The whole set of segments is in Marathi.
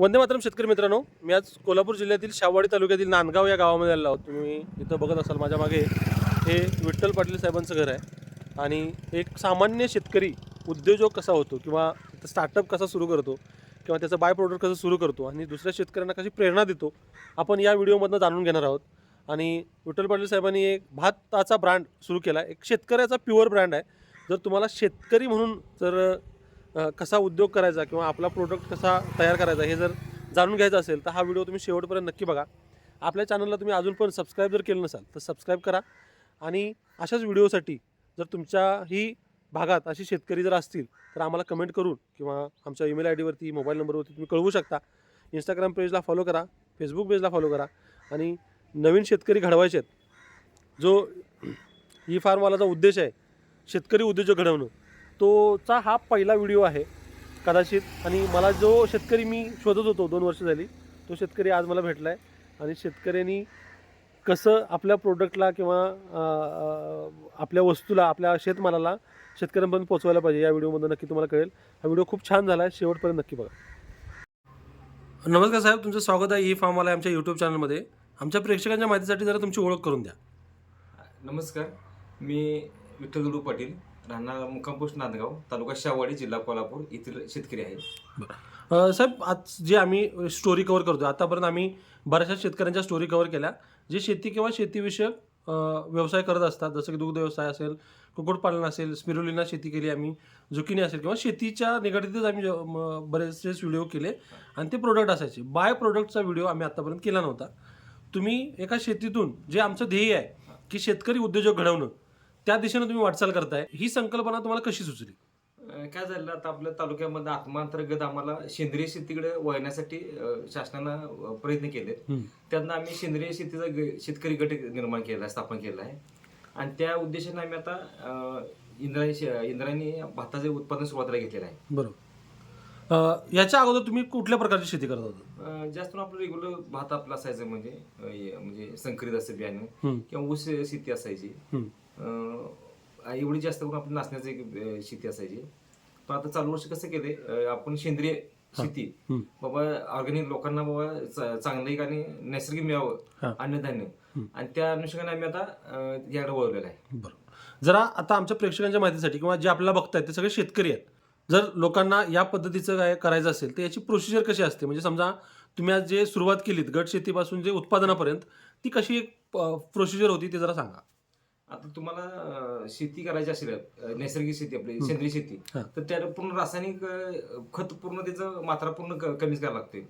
वंदे मातरम शेतकरी मित्रांनो मी आज कोल्हापूर जिल्ह्यातील शावाडी तालुक्यातील नांदगाव या गावामध्ये आलो आहोत. तुम्ही इथं बघत असाल माझ्या मागे हे विठ्ठल पाटील साहेबांचं घर आहे. आणि एक सामान्य शेतकरी उद्योजक कसा होतो किंवा स्टार्टअप कसा सुरू करतो किंवा त्याचं बाय प्रोडक्ट कसं सुरू करतो आणि दुसऱ्या शेतकऱ्यांना कशी प्रेरणा देतो आपण या व्हिडिओमधनं जाणून घेणार आहोत. आणि विठ्ठल पाटील साहेबांनी एक भाताचा ब्रँड सुरू केला. एक शेतकऱ्याचा प्युअर ब्रँड आहे. जर तुम्हाला शेतकरी म्हणून जर कसा उद्योग करायचा किंवा आपला प्रोडक्ट कसा तयार करायचा हे जर जाणून घ्यायचं असेल तर हा व्हिडिओ तुम्ही शेवटपर्यंत नक्की बघा. आपल्या चॅनलला तुम्ही अजून पण सबस्क्राईब जर केलं नसाल तर सबस्क्राईब करा. आणि अशाच व्हिडिओसाठी जर तुमच्याही भागात अशी शेतकरी जर असतील तर आम्हाला कमेंट करून किंवा आमच्या ईमेल आय डीवरती मोबाईल नंबरवरती तुम्ही कळवू शकता. इंस्टाग्राम पेजला फॉलो करा फेसबुक पेजला फॉलो करा. आणि नवीन शेतकरी घडवायचे आहेत जो ई फार्मवालाचा उद्देश आहे शेतकरी उद्योजक घडवणं. तोचा हा पहिला व्हिडिओ आहे कदाचित. आणि मला जो शेतकरी मी शोधत होतो दोन वर्ष झाली तो शेतकरी आज मला भेटला आहे आणि शेतकऱ्यांनी कसं आपल्या प्रोडक्टला किंवा आपल्या वस्तूला आपल्या शेतमालाला शेतकऱ्यांपर्यंत पोहोचवायला पाहिजे या व्हिडिओमधून नक्की तुम्हाला कळेल. हा व्हिडिओ खूप छान झाला आहे शेवटपर्यंत नक्की बघा. नमस्कार साहेब तुमचं स्वागत आहे ई फार्मवाला आमच्या यूट्यूब चॅनलमध्ये आमच्या प्रेक्षकांच्या माहितीसाठी जरा तुमची ओळख करून द्या. नमस्कार मी विठ्ठल दुडू पाटील. राहणार मुक्कामपोस्ट नांदगाव तालुका शावाडी जिल्हा कोल्हापूर येथील शेतकरी आहे अ, साहेब आज जे आम्ही स्टोरी कव्हर करतो आतापर्यंत आम्ही बऱ्याचशा शेतकऱ्यांच्या स्टोरी कव्हर केल्या. जे शेती किंवा शेतीविषयक अ, व्यवसाय करत असतात जसं की दुग्ध व्यवसाय असेल कुक्कुटपालन असेल स्पिरुलिना शेती केली आम्ही झुकिनी असेल किंवा शेतीच्या निगडीतच आम्ही ज- म, बरेचसेच व्हिडिओ केले. आणि ते प्रोडक्ट असायचे. बाय प्रोडक्टचा व्हिडिओ आम्ही आतापर्यंत केला नव्हता. तुम्ही एका शेतीतून जे आमचं ध्येय आहे की शेतकरी उद्योजक घडवणं त्या दिशेनं तुम्ही वाटचाल करताय. ही संकल्पना तुम्हाला कशी सुचली? काय झालं आता आपल्या तालुक्यामध्ये आत्मांतर्गत आम्हाला सेंद्रिय शेतीकडे वळण्यासाठी शासनानं प्रयत्न केले. त्यातनं आम्ही सेंद्रिय शेतीचा शेतकरी गट निर्माण केला स्थापन केला आहे. आणि त्या उद्देशाने आम्ही आता अं, इंद्रायणी भाताचे उत्पादन सुरुवातीला घेतलेलं आहे. बरोबर. याच्या अगोदर तुम्ही कुठल्या प्रकारची शेती करत होता? जास्त आपलं रेग्युलर भात आपला असायचं म्हणजे म्हणजे संकरित असं बियाणं. किंवा ऊस शेती असायची. एवढी जास्त करून आपली नाचण्याची शेती असायची. पण आता चालू वर्ष कसं केलंय अं, आपण सेंद्रिय शेती. बाबा ऑर्गॅनिक लोकांना बाबा चांगलं एक आणि नैसर्गिक. मिळावं अन्नधान्य. आणि त्या अनुषंगाने आम्ही आता याकडे वळवलेलं आहे. जरा आता आमच्या प्रेक्षकांच्या माहितीसाठी किंवा जे आपल्याला बघतायत ते सगळे शेतकरी आहेत. जर लोकांना या पद्धतीचं काय करायचं असेल तर याची प्रोसिजर कशी असते? म्हणजे समजा तुम्ही आज जे सुरुवात केलीत गट शेतीपासून जे उत्पादनापर्यंत ती कशी एक प्रोसिजर होती ते जरा सांगा. आता तुम्हाला शेती करायची असेल नैसर्गिक शेती आपली सेंद्रिय शेती. तर त्याला पूर्ण रासायनिक खत पूर्ण त्याचं मात्रा पूर्ण कमीच करायला लागते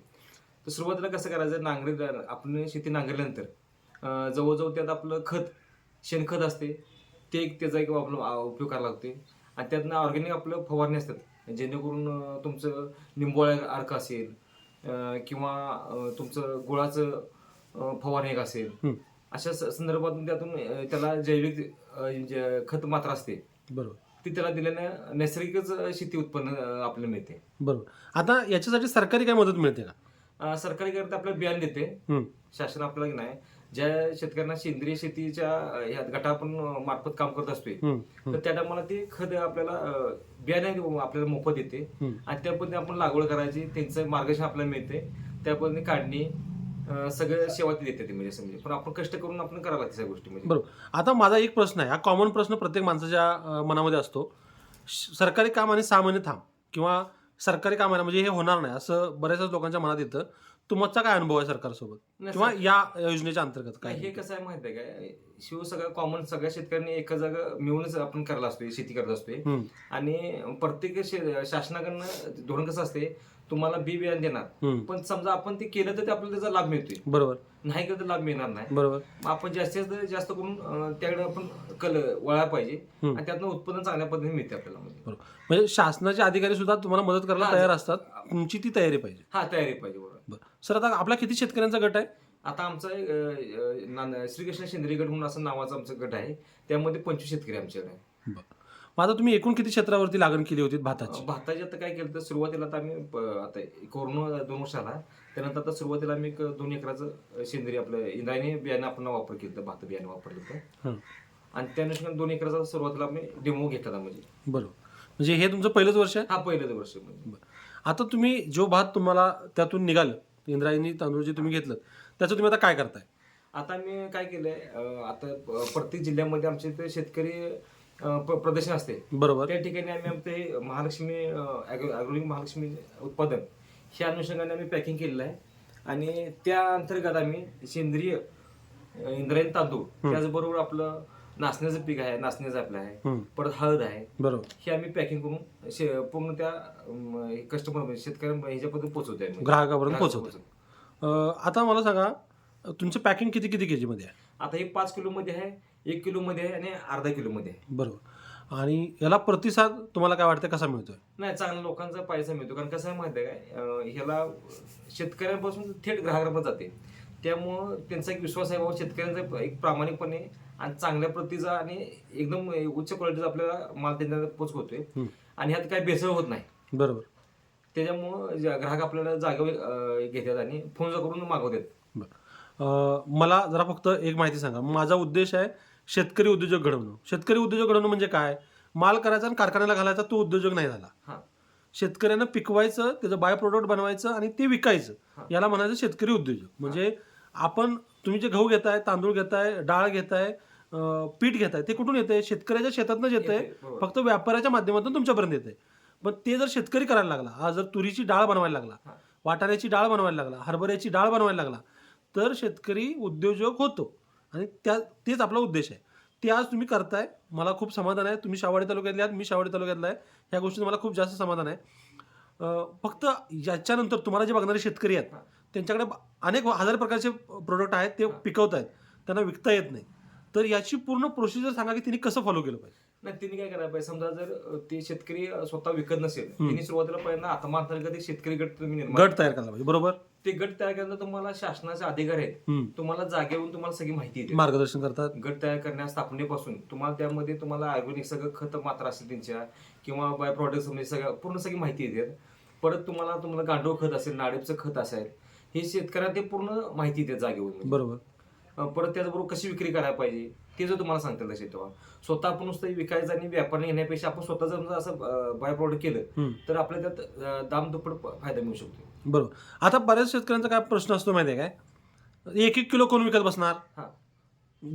तर सुरुवातीला कसं करायचं नांगरी आपण शेती नांगरल्यानंतर जवळजवळ त्यात आपलं खत शेणखत असते ते एक त्याचा एक आपलं उपयोग करायला लागते आणि त्यातनं ऑर्गॅनिक आपलं फवारणी असतात जेणेकरून तुमचं निंबोळ्या अर्क असेल किंवा तुमचं गुळाचं फवारणी एक असेल. अशा स- संदर्भातून त्यातून अं, त्याला जैविक अं, जे खत मात्रा असते बरोबर ती त्याला दिल्यानं नैसर्गिकच शेती उत्पन्न अं, आपल्याला मिळते बरोबर आता याच्यासाठी सरकारी काय मदत मिळते का अं, सरकारी करता आपल्याला बियाणे देते हम्म. शासन आपल्याला की नाही ज्या शेतकऱ्यांना सेंद्रिय शेतीच्या अं, ह्या गटा आपण अं, मार्फत काम करत असतोय हम्म. हम्म. तर त्या टायमाला ते खत आपल्याला अं, बियाणे आपल्याला मोफत येते हम्म. आणि त्या पद्धतीने आपण लागवड करायची त्यांचं मार्गदर्शन आपल्याला मिळते त्या पद्धतीने काढणी सगळं सेवा ती देते ती म्हणजे समजे पण आपण कष्ट करून आपण करायला लागते सगळ्या गोष्टी म्हणजे. बरोबर. आता माझा एक प्रश्न आहे. हा कॉमन प्रश्न प्रत्येक माणसाच्या मनामध्ये असतो. श- सरकारी काम आणि महिने थांब किंवा सरकारी काम आहे ना, म्हणजे हे होणार नाही असं बऱ्याचशाच लोकांच्या मनात येतं. तुमचा काय अनुभव आहे सरकारसोबत? नाही, किंवा या योजनेच्या अंतर्गत काय? काय हे कसं आहे माहिती आहे काय शिव सगळं कॉमन सगळ्या शेतकऱ्यांनी एका जागा मिळूनच आपण करायला असतोय शेती करत असतोय. हम्म. आणि प्रत्येक शे- शासनाकडनं धोरण कसं असते तुम्हाला बी बियाणे देणार. हम्म. पण समजा आपण ते केलं तर ते आपल्याला त्याचा लाभ मिळतोय. बरोबर. नाही केलं तर लाभ मिळणार नाही. बरोबर. मग आपण जास्तीत जास्त जास्त करून अं, त्याकडे आपण कल वळायला पाहिजे. हम्म. आणि त्यातनं उत्पन्न चांगल्या पद्धतीने मिळते आपल्याला म्हणजे. बरोबर. म्हणजे शासनाचे अधिकारी सुद्धा तुम्हाला मदत करायला हा, तयार असतात. तुमची ती तयारी पाहिजे. हा तयारी पाहिजे बरोबर. बरं. सर आता आपला किती शेतकऱ्यांचा गट आहे? आता आमचा एक, अं, अं, नान- श्रीकृष्ण सेंद्रिय गट म्हणून असं नावाचं आमचं गट आहे. त्यामध्ये पंचवीस शेतकरी आमच्याकडे आहे बरं. मग आता तुम्ही एकूण किती क्षेत्रावरती लागण केली होती भाताची? भाताची आता काय केलं तर सुरुवातीला आता आम्ही प- आता कोरोना दोन वर्ष आला त्यानंतर आता सुरुवातीला आम्ही एक दोन एकराचं सेंद्रिय आपलं इंद्रायणी बियाणं आपण वापर केलं होतं, भात बियाणं वापरलं होतं. हं. आणि त्या अनुषंगाने दोन एकराचा सुरुवातीला आम्ही डेमो घेतला म्हणजे. बरोबर. म्हणजे हे तुमचं पहिलंच वर्ष आहे? हा पहिलं वर्ष म्हणजे. बरं. आता तुम्ही जो भात तुम्हाला त्यातून निघालं इंद्रायणी तांदूळ जे तुम्ही घेतलं त्याचं तुम्ही आता काय करताय? आता मी काय केलंय अं, आता प- प्रत्येक जिल्ह्यामध्ये आमचे इथे शेतकरी प्रदर्शन असते. बरोबर. त्या ठिकाणी आम्ही आमचे महालक्ष्मी अॅग्रोलिंग महालक्ष्मी उत्पादन ह्या अनुषंगाने आम्ही पॅकिंग केलेलं आहे. आणि त्या अंतर्गत आम्ही सेंद्रिय इंद्रायणी तांदूळ त्याचबरोबर आपलं नाचण्याचं पीक आहे नाचण्याचं आपलं आहे. परत हळद आहे. बरोबर. हे आम्ही पॅकिंग करून पूर्ण त्या कस्टमर शेतकऱ्यांना ह्याच्यापर्यंत पोहोचवतोय. ग्राहकापर्यंत. अं, आता मला सांगा तुमचं पॅकिंग किती किती के जीमध्ये आहे? आता हे पाच किलो मध्ये आहे. एक किलो मध्ये आहे आणि अर्धा किलो मध्ये आहे बरोबर. आणि याला प्रतिसाद तुम्हाला काय वाटतं कसा मिळतोय? नाही चांगल्या लोकांचा पैसा मिळतो. कारण कसं आहे माहिती आहे काय अं, ह्याला शेतकऱ्यांपासून थेट ग्राहकापर्यंत जाते. त्यामुळं त्यांचा एक विश्वास आहे बाबा शेतकऱ्यांचा एक प्रामाणिकपणे आणि चांगल्या प्रतीचा आणि एकदम उच्च क्वालिटीचा आपल्याला माल त्यांना पोचवतोय. हम्म. आणि ह्यात काही भेसळ होत नाही. बरोबर. त्याच्यामुळं जे ग्राहक आपल्याला जागेवर अं, घेतात आणि फोन करून मागवतात. बरं. अं, मला जरा फक्त एक माहिती सांगा. माझा उद्देश आहे शेतकरी उद्योजक घडवणं. शेतकरी उद्योजक घडवणं म्हणजे काय? माल करायचा आणि कारखान्याला घालायचा तो उद्योजक नाही झाला. हा. शेतकऱ्यांना पिकवायचं त्याचं बाय प्रोडक्ट बनवायचं आणि ते विकायचं. हा. याला म्हणायचं शेतकरी उद्योजक. म्हणजे आपण तुम्ही जे गहू घेताय तांदूळ घेताय डाळ घेताय पीठ घेताय ते कुठून येते शेतकऱ्याच्या शेतातनं येत बरोबर. फक्त व्यापाराच्या माध्यमातून तुमच्यापर्यंत येते पण ते जर शेतकरी करायला लागला आज जर तुरीची डाळ बनवायला लागला हा. वाटाण्याची डाळ बनवायला लागला हरभऱ्याची डाळ बनवायला लागला तर शेतकरी उद्योजक होतो. आणि त्या तेच आपला उद्देश आहे. ते आज तुम्ही करताय मला खूप समाधान आहे. तुम्ही शावाडी तालुक्यातले आहात मी शावाडी तालुक्यातला आहे. ह्या गोष्टीचं मला खूप जास्त समाधान आहे. फक्त याच्यानंतर तुम्हाला जे बघणारे शेतकरी आहेत त्यांच्याकडे अनेक हजार प्रकारचे प्रोडक्ट आहेत ते पिकवत आहेत त्यांना विकता येत नाही. तर याची पूर्ण प्रोसिजर सांगा की तिने कसं फॉलो केलं पाहिजे? नाही तिने काय करायला पाहिजे? समजा जर ते शेतकरी स्वतः विकत नसेल त्यांनी सुरुवातीला पहिल्यांदा आत्मांतर्गत एक शेतकरी गट तुम्ही निर्माण गट तयार करायला पाहिजे बरोबर? ते गट तयार करण्याचा तुम्हाला शासनाचे अधिकार आहेत. तुम्हाला जागेवरून तुम्हाला सगळी माहिती येते. मार्गदर्शन करतात. गट तयार करण्या स्थापनेपासून तुम्हाला त्यामध्ये तुम्हाला ऑर्गॅनिक सगळं खत मात्रा असेल त्यांच्या किंवा बाय प्रॉडक्ट म्हणजे सगळं पूर्ण सगळी माहिती येते. परत तुम्हाला तुम्हाला गांडूळ खत असेल नाडेपचं खत असेल हे शेतकऱ्यांना ते पूर्ण माहिती येते जागेवरून. बरोबर. परत त्याचबरोबर कशी विक्री करायला पाहिजे ते जर तुम्हाला सांगता येईल तेव्हा. स्वतः आपण नुसतं विकायचं आणि व्यापारी घेण्यापेक्षा आपण स्वतः जर असं बाय प्रॉडक्ट केलं. तर आपल्याला त्यात दाम दुप्पट फायदा मिळू शकतो. बरोबर. आता बऱ्याच शेतकऱ्यांचा काय प्रश्न असतो माहिती आहे काय? एक एक किलो कोण विकत बसणार? हा.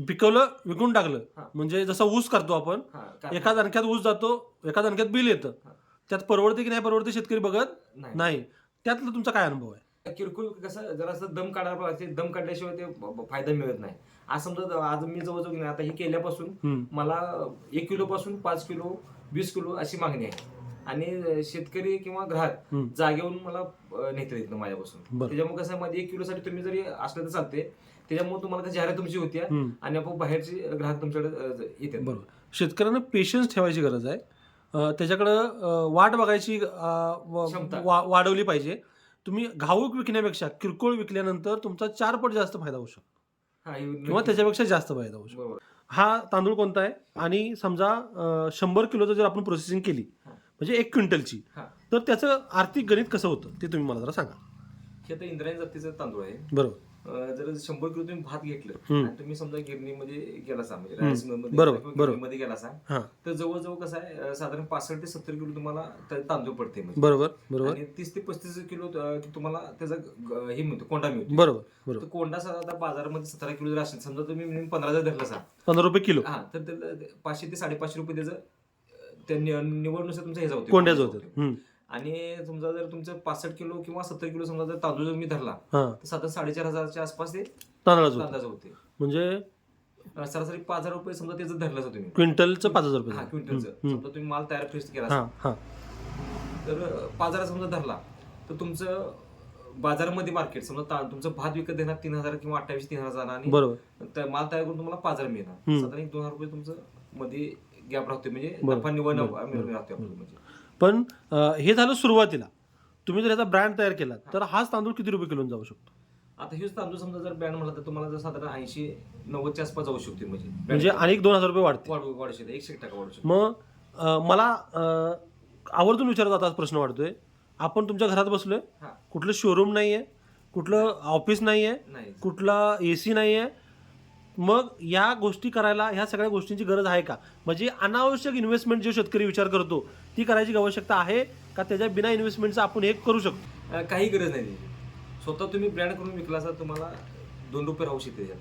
पिकवलं विकून टाकलं. म्हणजे जसं ऊस करतो आपण एका दणक्यात ऊस जातो एका दणक्यात बिल येतं. त्यात परवडते की नाही परवडते शेतकरी बघत नाही. त्यातला तुमचा काय अनुभव आहे? किरकोळ कसं जरासं दम काढायला पाहिजे दम काढल्याशिवाय ते फायदा मिळत नाही. आज समजा आज मी जवळजवळ आता हे केल्यापासून. मला एक किलो पासून पाच किलो वीस किलो अशी मागणी आहे. आणि शेतकरी किंवा ग्राहक. जागेवरून मला नेता येत माझ्यापासून. त्याच्यामुळे कसं मध्ये एक किलोसाठी तुम्ही जरी असलं तर चालते त्याच्यामुळे तुम्हाला कसं जाहिरात तुमची होती. आणि आपण बाहेरची ग्राहक तुमच्याकडे अ, येतात. बरोबर. शेतकऱ्यांना पेशन्स ठेवायची गरज आहे. त्याच्याकडं वाट बघायची वाढवली पाहिजे. तुम्ही घाऊक विकण्यापेक्षा किरकोळ विकल्यानंतर तुमचा चार पट जास्त फायदा होऊ शकतो. हा, हे किंवा नक्की. त्याच्यापेक्षा जास्त फायदा होऊ शकतो. बरोबर. हा तांदूळ कोणता आहे? आणि समजा शंभर किलोचं जर आपण प्रोसेसिंग केली हा. म्हणजे एक क्विंटलची हा. तर त्याचं आर्थिक गणित कसं होतं? ते तुम्ही मला जरा सांगा. हे आता इंद्रायणी जातीचं तांदूळ आहे. बरोबर. जर शंभर किलो तुम्ही भात घेतलं. आणि तुम्ही समजा गिरणीमध्ये गेला सा म्हणजे. राईस. गिरणीमध्ये गेला सा हां तर जवळजवळ कसं आहे साधारण पासष्ट ते सत्तर किलो तुम्हाला तांदूळ पडते म्हणजे. बरोबर बरोबर आणि तीस ते पस्तीस किलो तुम्हाला त्याचा हे मिळतो कोंडा मिळतो बरोबर कोंडा साधा बाजारामध्ये सतरा किलो जर असेल समजा तुम्ही पंधरा जर धरला सा पंधरा रुपये किलो हा तर त्याला पाचशे ते साडेपाचशे रुपये त्याचं त्या नि- निवडनुसार तुमचा हे जातो कोंड्याचं होतं. आणि समजा जर तुमचं पासष्ट किलो किंवा सत्तर किलो समजा जर तांदूळ जर मी धरला हां. तर साधारण साडेचार हजारच्या आसपास ते तांदळाचं होतं. होते. म्हणजे सरासरी पाच हजार रुपये समजा त्याचं धरलं असं तुम्ही. क्विंटलचं पाच हजार रुपये हा झालं. क्विंटलचं. हम्म, हम्म. समजा तुम्ही माल तयार फ्रेश केला हां हां. तर अं, पाच हजार समजा धरला तर तुमचं बाजारामध्ये मार्केट समजा ता- तुमचं भात विकत देणार तीन हजार किंवा अठ्ठावीस तीन हजार आणि बरोबर. त्या माल तयार करून तुम्हाला पाच हजार हम्म. मिळणार साधारण एक दोन हजार रुपये तुमचं मध्ये गॅप राहते म्हणजे बरोबर. नफा निवड बरोबर. राहते म्हणजे पण हे झालं सुरुवातीला. तुम्ही जर याचा ब्रँड तयार केला तर हाच तांदूळ किती रुपये किलो जाऊ शकतो? आता हेच तांदूळ समजा जर बँड म्हणला तर तुम्हाला जर साधारण ऐंशी नव्वदच्या आसपास जाऊ शकते म्हणजे. म्हणजे अनेक दोन हजार रुपये वाढते वाढू वाढू शकते. एकशे एक टक्का वाढू शकते. मग अं, मला अं, आवर्जून विचारत आता प्रश्न वाढतोय. आपण तुमच्या घरात बसलोय. हा. कुठलं शोरूम नाही आहे कुठलं ऑफिस नाही आहे नाही कुठला ए सी नाही आहे मग या गोष्टी करायला ह्या सगळ्या गोष्टींची गरज आहे का? म्हणजे अनावश्यक इन्व्हेस्टमेंट जो शेतकरी विचार करतो ती करायची आवश्यकता आहे का? त्याच्या बिना इन्व्हेस्टमेंटचं आपण हे करू शकतो? काही गरज नाही त्याची. स्वतः तुम्ही ब्रँड करून विकला असता तुम्हाला दोन रुपये राहू शकते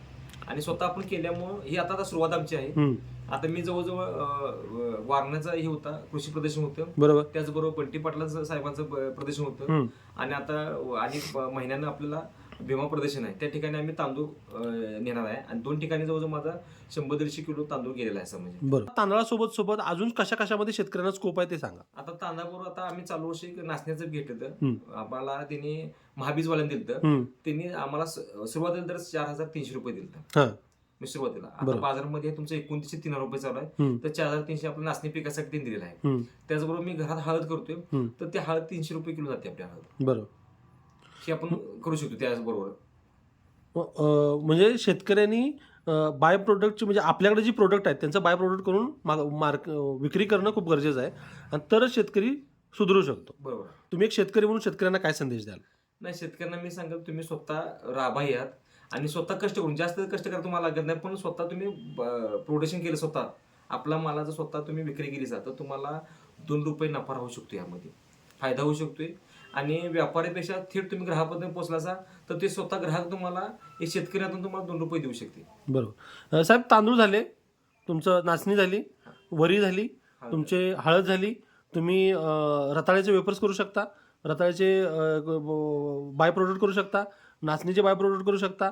आणि स्वतः आपण केल्यामुळं ही आता आता सुरुवात आमची आहे. आता मी जवळजवळ वारण्याचा हे होता कृषी प्रदर्शन होतं. बरोबर. त्याचबरोबर बंटी पाटलाचं साहेबांचं प्रदर्शन होतं. आणि आता आणि महिन्यानं आपल्याला भीमा प्रदर्शन आहे. त्या ठिकाणी आम्ही तांदूळ नेणार आहे. आणि दोन ठिकाणी जवळजवळ माझा शंभर दीडशे किलो तांदूळ गेलेला आहे असं म्हणजे. बरोबर तांदळासोबत सोबत अजून कशा कशामध्ये शेतकऱ्यांना स्कोप आहे ते सांगा. आता तांदळाबरोबर आता आम्ही चालू वर्षी नाचण्याचं घेतलं आम्हाला त्यांनी महाबीजवाल्यांनी दिलं त्यांनी आम्हाला सुरुवातीला तर चार हजार तीनशे रुपये दिलं मी सुरुवातीला. आता. बाजारामध्ये तुमचं एकोणतीसशे तीन रुपये चालू आहे. तर चार हजार तीनशे आपलं नाचणी पिकासाठी दिलेलं आहे. त्याचबरोबर मी घरात हळद करतोय. तर ते हळद तीनशे रुपये किलो जाते आपल्या हळद. बरोबर ही आपण करू शकतो त्याचबरोबर. म्हणजे शेतकऱ्यांनी बाय प्रोडक्टची म्हणजे आपल्याकडे जी प्रोडक्ट आहेत त्यांचं बाय प्रोडक्ट करून माग- मार्क विक्री करणं खूप गरजेचं आहे. आणि तरच शेतकरी सुधरू शकतो. बरोबर. तुम्ही एक शेतकरी म्हणून शेतकऱ्यांना काय संदेश द्याल? नाही शेतकऱ्यांना मी सांगेल तुम्ही स्वतः राबा यात आणि स्वतः कष्ट करून जास्त कष्ट करा तुम्हाला लागत नाही पण स्वतः तुम्ही प्रोडक्शन केलं स्वतः. आपला मालाचं स्वतः तुम्ही विक्री केली तर तुम्हाला दोन रुपये नफा राहू शकतो यामध्ये. फायदा होऊ शकतोय. आणि व्यापाऱ्यापेक्षा थेट तुम्ही ग्राहकापर्यंत पोहोचलासा तर ते स्वतः ग्राहक तुम्हाला एक शेतकऱ्यातून तुम्हाला दोन रुपये देऊ शकते बरोबर. अं, साहेब तांदूळ झाले तुमचं नाचणी झाली वरी झाली. तुमचे हळद झाली तुम्ही अं, रताळ्याचे वेपर्स करू शकता रताळ्याचे बाय प्रोडक्ट करू शकता नाचणीचे बाय प्रोडक्ट करू शकता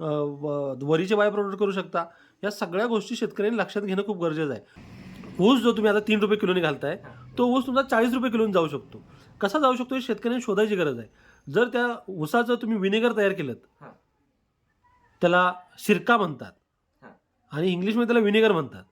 अं, व- वरीचे बाय प्रोडक्ट करू शकता या सगळ्या गोष्टी शेतकऱ्यांनी लक्षात घेणं खूप गरजेचं आहे. ऊस जो तुम्ही आता तीन रुपये किलोने घालताय तो ऊस तुमचा चाळीस रुपये किलोने जाऊ शकतो. कसा जाऊ शकतो हे शेतकऱ्यांनी शोधायची गरज आहे. जर त्या ऊसाचं तुम्ही विनेगर तयार केलं हा. त्याला सिरका म्हणतात. हा. आणि इंग्लिशमध्ये त्याला विनेगर म्हणतात.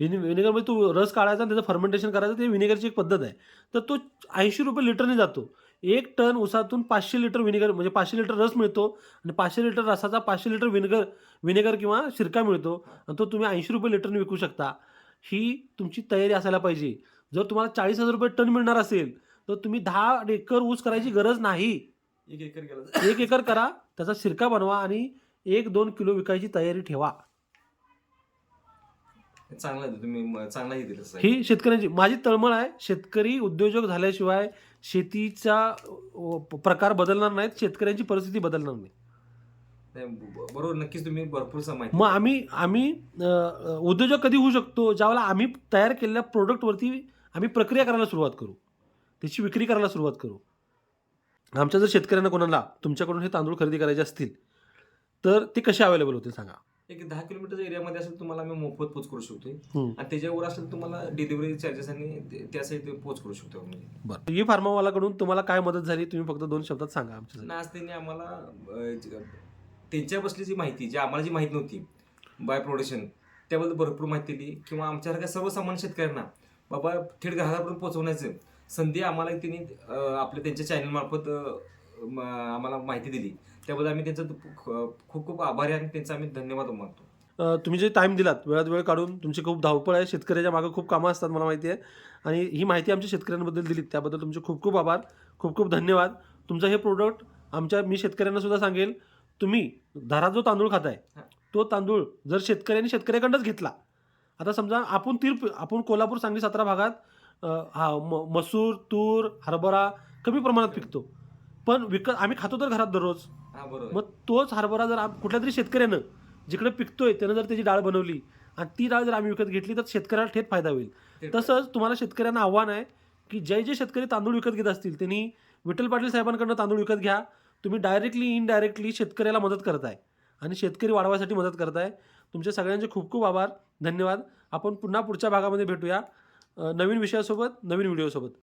विने विनेगरमध्ये तू रस काढायचा आणि त्याचं फर्मेंटेशन करायचं ते विनेगरची एक पद्धत आहे. तर तो ऐंशी रुपये लिटरने जातो. एक टन उसातून पाचशे लिटर विनेगर म्हणजे पाचशे लिटर रस मिळतो आणि पाचशे लिटर रसाचा पाचशे लिटर विनेगर विनेगर किंवा सिरका मिळतो. आणि तो तुम्ही ऐंशी रुपये लिटरने विकू शकता. ही तुमची तयारी असायला पाहिजे. जर तुम्हाला चाळीस हजार रुपये टन मिळणार असेल तर तुम्ही दहा एकर ऊस करायची गरज नाही. एक एकर गेलं एक एकर करा त्याचा सिरका बनवा आणि एक दोन किलो विकायची तयारी ठेवा. चांगलं आहे तुम्ही म- चांगला हे दिलं साहेब. ही शेतकऱ्यांची माझी तळमळ आहे शेतकरी उद्योजक झाल्याशिवाय शेतीचा अ, प- प्रकार बदलणार नाहीत शेतकऱ्यांची परिस्थिती बदलणार नाही. नाही, ब- बरोबर नक्कीच तुम्ही भरपूर माहिती मग आम्ही आम्ही अ, अ, उद्योजक कधी होऊ शकतो? ज्यावेळेला आम्ही तयार केलेल्या प्रोडक्टवरती आम्ही प्रक्रिया करायला सुरुवात करू. त्याची विक्री करायला सुरुवात करू. आमच्या जर शेतकऱ्यांना कोणाला तुमच्याकडून हे तांदूळ खरेदी करायचे असतील तर ते कसे अवेलेबल होतील सांगा. एक दहा किलोमीटर एरियामध्ये असेल तुम्हाला आम्ही मोफत पोच करू शकतो हम्म. आणि त्याच्यावर असेल तुम्हाला डिलिव्हरी चार्जेस आणि ते- त्यासाठी पोच करू शकतो म्हणजे बरं. ही फार्मावालाकडून तुम्हाला काय मदत झाली तुम्ही फक्त दोन शब्दात सांगा आमच्यासाठी आणि आज त्यांनी आम्हाला अं, ज- त्यांच्या बसली जी माहिती जी आम्हाला जी माहिती नव्हती बाय प्रोडक्शन त्याबद्दल भरपूर माहिती दिली. किंवा आमच्यासारख्या सर्वसामान्य शेतकऱ्यांना बाबा थेट ग्राहकापर्यंत पोहोचवण्याचं संधी आम्हाला त्यांनी आपल्या त्यांच्या चॅनल मार्फत अं, म- आम्हाला माहिती दिली. त्याबद्दल आम्ही त्यांचं खूप खूप आभारी आहे आणि त्यांचा आम्ही धन्यवाद मानतो. तुम्ही जे टाईम दिलात वेळात वेळ काढून तुमची खूप धावपळ आहे. शेतकऱ्याच्या मागं खूप कामं असतात मला माहिती आहे. आणि ही माहिती आमच्या शेतकऱ्यांबद्दल दिलीत. त्याबद्दल तुमचे खूप खूप आभार. खूप खूप धन्यवाद. तुमचं हे प्रोडक्ट आमच्या मी शेतकऱ्यांना सुद्धा सांगेल तुम्ही घरात जो तांदूळ खाताय. तो तांदूळ जर शेतकऱ्यांनी शेतकऱ्याकडनंच घेतला. आता समजा आपण तीर आपण कोल्हापूर सांगली सातारा भागात हा म मसूर तूर हरभरा कमी प्रमाणात पिकतो. पण विकत आम्ही खातो तर घरात दररोज. हा बरोबर. मग तोच हरभरा जर आम- कुठल्या तरी शेतकऱ्यानं जिकडे पिकतोय त्यानं जर त्याची डाळ बनवली आणि ती डाळ जर आम्ही विकत घेतली तर शेतकऱ्याला थेट फायदा होईल. तसंच तुम्हाला शेतकऱ्यांना आव्हान आहे की जे जे शेतकरी तांदूळ विकत घेत असतील त्यांनी विठ्ठल पाटील साहेबांकडनं तांदूळ विकत घ्या. तुम्ही डायरेक्टली इनडायरेक्टली शेतकऱ्याला मदत करताय आणि शेतकरी वाढवायसाठी मदत करताय. तुमच्या सगळ्यांचे खूप खूप आभार. धन्यवाद. आपण पुन्हा पुढच्या भागामध्ये भेटूया. नवीन विषयासोबत नवीन व्हिडिओसोबत.